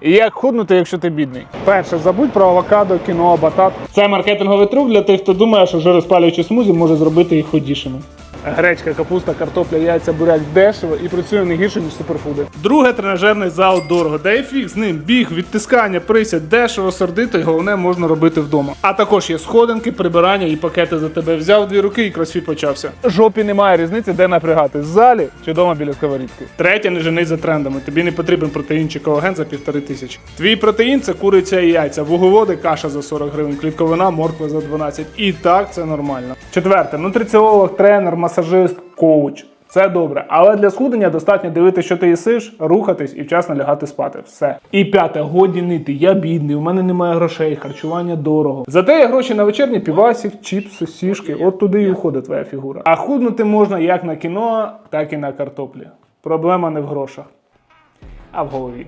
І як худнути, якщо ти бідний? Перше, забудь про авокадо, кіно, батат. Це маркетинговий трюк для тих, хто думає, що розпалюючи смузі може зробити їх ходішими. Гречка, капуста, картопля, яйця, буряк дешево і працює не гірше, ніж суперфуди. Друге тренажерний зал дорого. І фіг з ним біг, відтискання, присядь, дешево, сердито, і головне можна робити вдома. А також є сходинки, прибирання і пакети за тебе взяв дві руки і кросфіт почався. Жопі немає різниці, де напрягати в залі чи вдома біля сковорідки. Третє, не женись за трендами. Тобі не потрібен протеїн чи колаген за півтори тисячі. Твій протеїн це куриця і яйця, вуглеводи, каша за 40 гривень, клітковина, морква за 12. І так це нормально. Четверте, нутриціолог, тренер, масажист, коуч. Це добре, але для схудення достатньо дивитися, що ти їсиш, рухатись і вчасно лягати спати. Все. І п'яте, годі нити. Я бідний, у мене немає грошей, харчування дорого. Зате є гроші на вечірні півасик, чіпси, сішки. От туди і уходить твоя фігура. А худнути можна як на кіно, так і на картоплі. Проблема не в грошах, а в голові.